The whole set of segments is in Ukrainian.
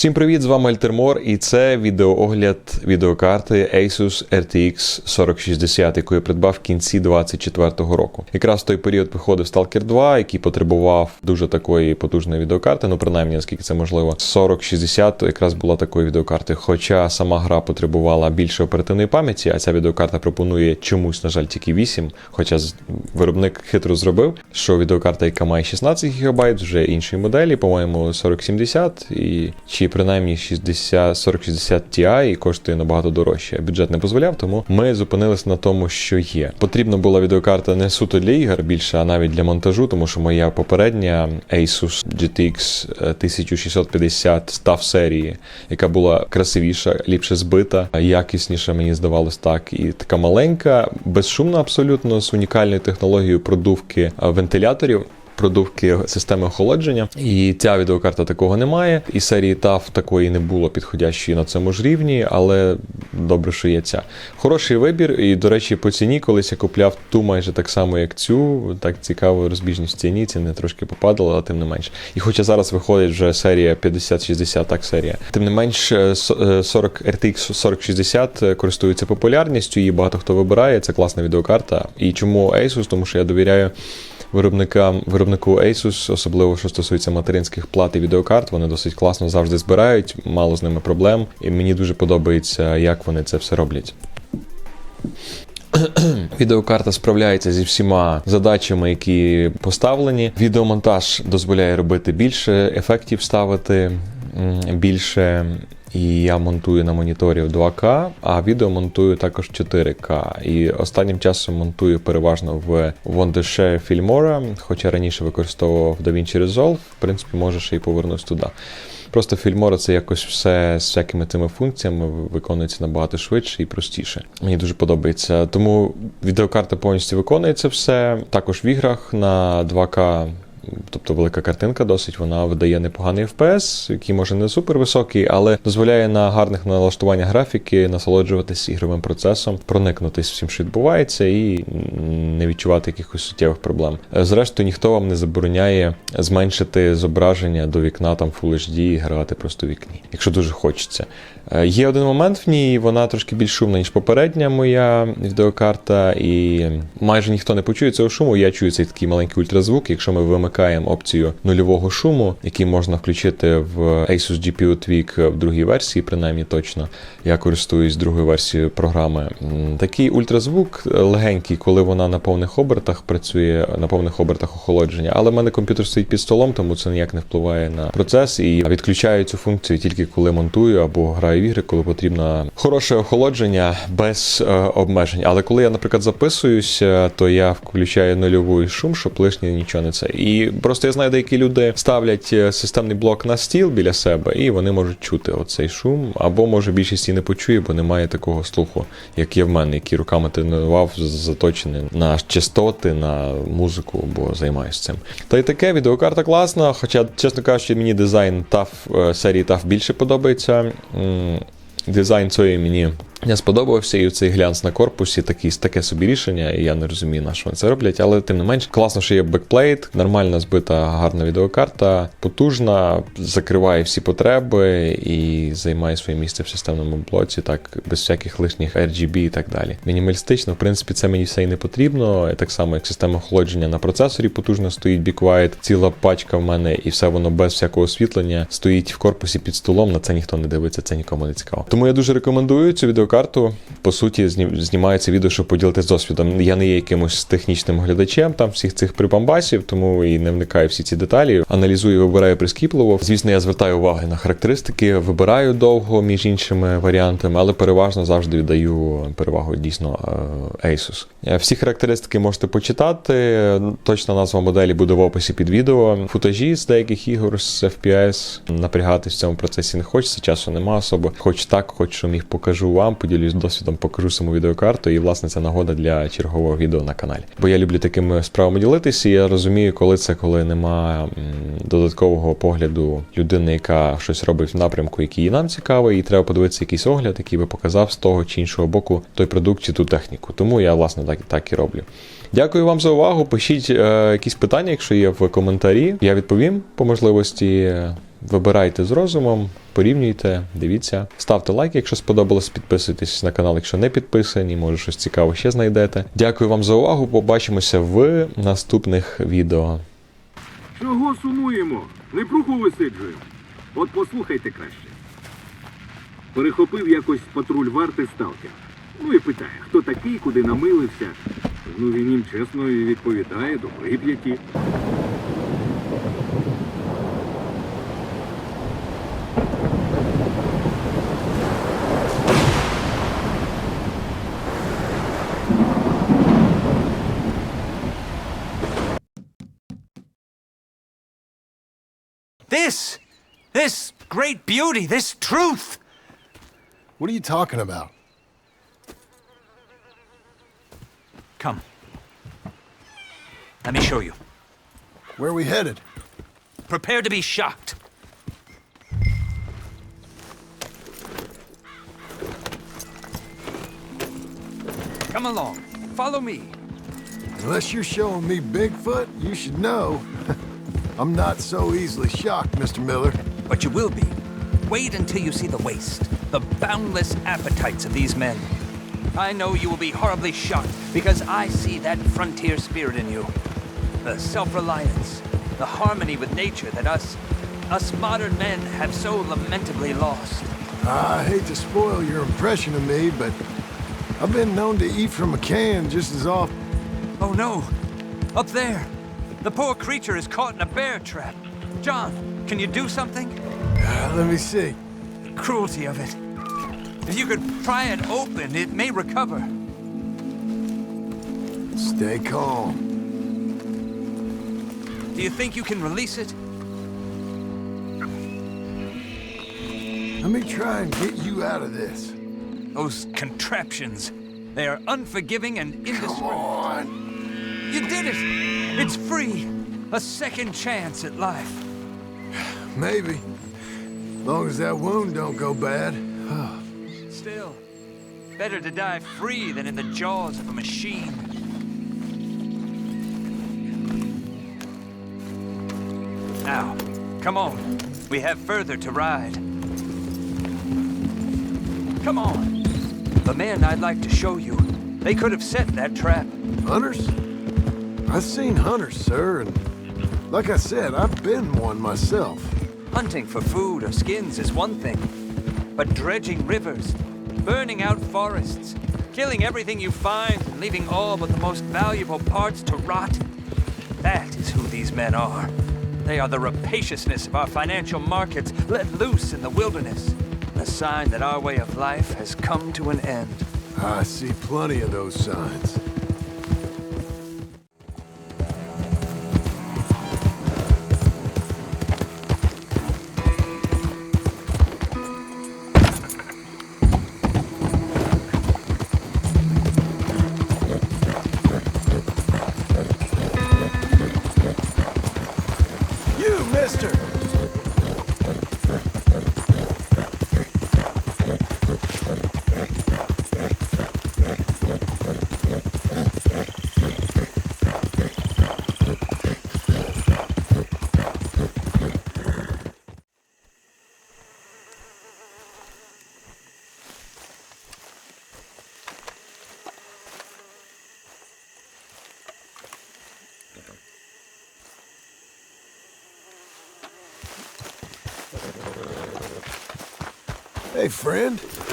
Всім привіт, з вами Альтермор, і це відеоогляд відеокарти Asus RTX 4060, яку я придбав в кінці 2024 року. Якраз в той період виходив Stalker 2, який потребував дуже такої потужної відеокарти, ну принаймні наскільки це можливо. 4060 якраз була такою відеокартою. Хоча сама гра потребувала більше оперативної пам'яті, а ця відеокарта пропонує чомусь, на жаль, тільки 8. Хоча виробник хитро зробив, що відеокарта, яка має 16 ГБ, вже іншої моделі, по-моєму, 4070 і чи принаймні 60 4060 Ti і коштує набагато дорожче. Бюджет не дозволяв, тому ми зупинилися на тому, що є. Потрібна була відеокарта не суто для ігор більше, а навіть для монтажу, тому що моя попередня Asus GTX 1650 став серії, яка була красивіша, ліпше збита, якісніша, мені здавалось так, і така маленька, безшумна абсолютно з унікальною технологією продувки вентиляторів продувки системи охолодження. І ця відеокарта такого немає. І серії TAF такої не було підходящої на цьому ж рівні, але добре, що є ця. Хороший вибір. І, до речі, по ціні колись я купляв ту майже так само, як цю. Так цікаво, розбіжність ціні, ціни трошки попадали, але тим не менш. І хоча зараз виходить вже серія 50-60, так серія. Тим не менш, е, со- е, 40 RTX 4060 е, користується популярністю, її багато хто вибирає. Це класна відеокарта. І чому Asus? Тому що я довіряю виробникам виробнику Asus, особливо що стосується материнських плат і відеокарт, вони досить класно завжди збирають, мало з ними проблем. І мені дуже подобається, як вони це все роблять. Відеокарта справляється зі всіма задачами, які поставлені. Відеомонтаж дозволяє робити більше ефектів ставити більше. І я монтую на моніторі в 2К, а відео монтую також 4К. І останнім часом монтую переважно в Wondershare Filmora, хоча раніше використовував DaVinci Resolve, в принципі, може ще й повернусь туди. Просто Filmora це якось все з всякими тими функціями виконується набагато швидше і простіше. Мені дуже подобається. Тому відеокарта повністю виконується все. Також в іграх на 2К Тобто велика картинка досить, вона видає непоганий FPS, який може не супер високий, але дозволяє на гарних налаштуваннях графіки насолоджуватись ігровим процесом, проникнутись всім, що відбувається, і не відчувати якихось суттєвих проблем. Е, Зрештою, ніхто вам не забороняє зменшити зображення до вікна там Full HD і грати просто в вікні, якщо дуже хочеться. Е, Є один момент в ній, вона трошки більш шумна, ніж попередня моя відеокарта, і майже ніхто не почує цього шуму. Я чую цей такий маленький ультразвук. Якщо ми вимикаємо опцію нульового шуму, який можна включити в Asus GPU Tweak в другій версії, принаймні точно. Я користуюсь другою версією програми. Такий ультразвук легенький, коли вона на повних обертах працює, на повних обертах охолодження. Але в мене комп'ютер стоїть під столом, тому це ніяк не впливає на процес. І відключаю цю функцію тільки коли монтую або граю в ігри, коли потрібно хороше охолодження без е, обмежень. Але коли я, наприклад, записуюсь, е, то я включаю нульовий шум, щоб лишнє нічого не це. І просто я знаю, деякі люди ставлять е, системний блок на стіл біля себе, і вони можуть чути оцей шум, або може більшість і не почує, бо немає такого слуху, як є в мене, який руками тренував, заточений на частоти, на музику, бо займаюся цим. Та й таке, відеокарта класна, хоча, чесно кажучи, мені дизайн TAF, е, серії TAF більше подобається. Дизайн цієї мені не сподобався, і цей глянц на корпусі такий, таке собі рішення, і я не розумію, на що вони це роблять. Але тим не менш, класно, що є бекплейт, нормально збита гарна відеокарта, потужна, закриває всі потреби і займає своє місце в системному блоці, так без всяких лишніх RGB і так далі. Мінімалістично, в принципі, це мені все і не потрібно. Так само, як система охолодження на процесорі потужно стоїть Quiet, ціла пачка в мене, і все воно без всякого освітлення стоїть в корпусі під столом. На це ніхто не дивиться, це нікому не цікаво. Тому я дуже рекомендую цю відеокарту. По суті, знім- знімаю це відео, щоб поділитися досвідом. Я не є якимось технічним глядачем там всіх цих прибамбасів, тому і не вникаю всі ці деталі. Аналізую, вибираю прискіпливо. Звісно, я звертаю увагу на характеристики, вибираю довго між іншими варіантами, але переважно завжди віддаю перевагу дійсно е, Asus. Е, Всі характеристики можете почитати. Точна назва моделі буде в описі під відео. Футажі з деяких ігор з FPS. Напрягатись в цьому процесі не хочеться, часу нема особо. Хоч так, хоч що міг покажу вам, поділюсь досвідом, покажу саму відеокарту, і власне це нагода для чергового відео на каналі. Бо я люблю такими справами ділитися, і я розумію, коли це, коли нема додаткового погляду людини, яка щось робить в напрямку, який і нам цікавий, і треба подивитися якийсь огляд, який би показав з того чи іншого боку той продукт чи ту техніку. Тому я власне так, так і роблю. Дякую вам за увагу. Пишіть е, якісь питання, якщо є в коментарі. Я відповім по можливості. Вибирайте з розумом, порівнюйте, дивіться, ставте лайк, якщо сподобалось, підписуйтесь на канал, якщо не підписані, може щось цікаве ще знайдете. Дякую вам за увагу. Побачимося в наступних відео. Чого сумуємо? Непруху висиджуємо. От послухайте краще. Перехопив якось патруль варти сталкер. Ну і питає, хто такий, куди намилився. Ну він їм чесно і відповідає до Прип'яті. This! This great beauty, this truth! What are you talking about? Come. Let me show you. Where are we headed? Prepare to be shocked. Come along. Follow me. Unless you're showing me Bigfoot, you should know. I'm not so easily shocked, Mr. Miller. But you will be. Wait until you see the waste, the boundless appetites of these men. I know you will be horribly shocked because I see that frontier spirit in you. The self-reliance, the harmony with nature that us, us modern men have so lamentably lost. I hate to spoil your impression of me, but I've been known to eat from a can just as often. Oh no! Up there! The poor creature is caught in a bear trap. John, can you do something? Uh, let me see. The cruelty of it. If you could pry it open, it may recover. Stay calm. Do you think you can release it? Let me try and get you out of this. Those contraptions. They are unforgiving and indiscriminate. Come on. You did it! It's free! A second chance at life. Maybe. Long as that wound don't go bad. Still, better to die free than in the jaws of a machine. Now, come on. We have further to ride. Come on. The men I'd like to show you, they could have set that trap. Hunters? I've seen hunters, sir, and like I said, I've been one myself. Hunting for food or skins is one thing, but dredging rivers, burning out forests, killing everything you find, and leaving all but the most valuable parts to rot that is who these men are. They are the rapaciousness of our financial markets let loose in the wilderness, a sign that our way of life has come to an end. I see plenty of those signs. Hey, friend.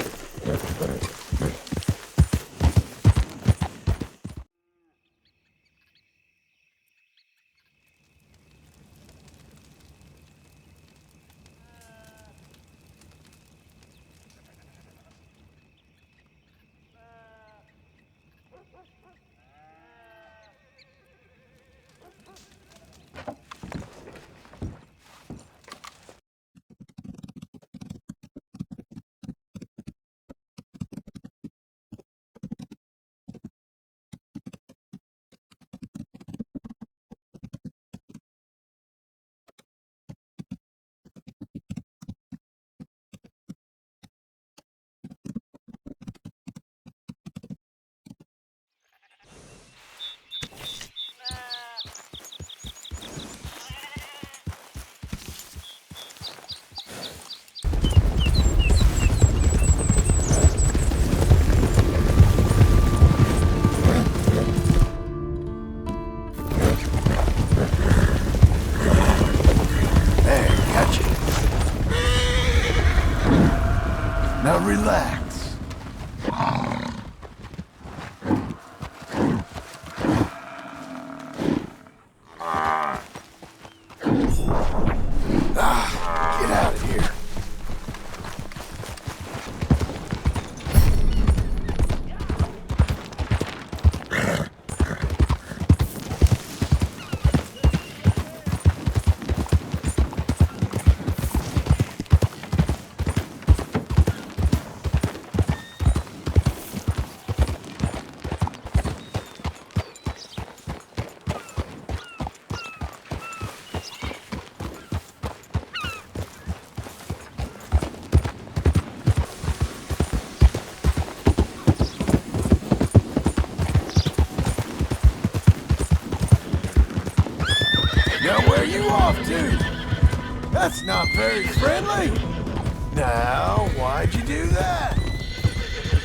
Now, why'd you do that?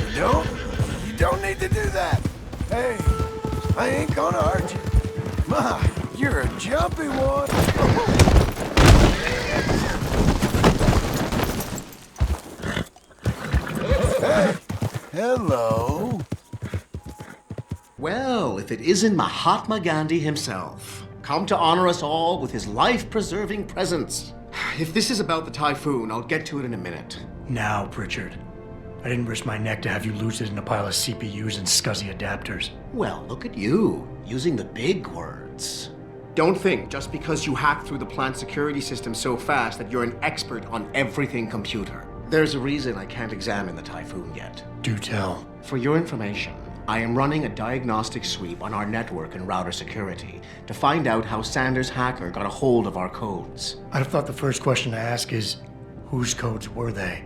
You don't? You don't need to do that. Hey, I ain't gonna hurt you. My, you're a jumpy one. hey, hello. Well, if it isn't Mahatma Gandhi himself, come to honor us all with his life preserving presence. If this is about the typhoon, I'll get to it in a minute. Now, Pritchard. I didn't risk my neck to have you lose it in a pile of CPUs and scuzzy adapters. Well, look at you, using the big words. Don't think just because you hacked through the plant security system so fast that you're an expert on everything computer. There's a reason I can't examine the typhoon yet. Do tell. For your information, I am running a diagnostic sweep on our network and router security to find out how Sanders' hacker got a hold of our codes. I'd have thought the first question to ask is whose codes were they?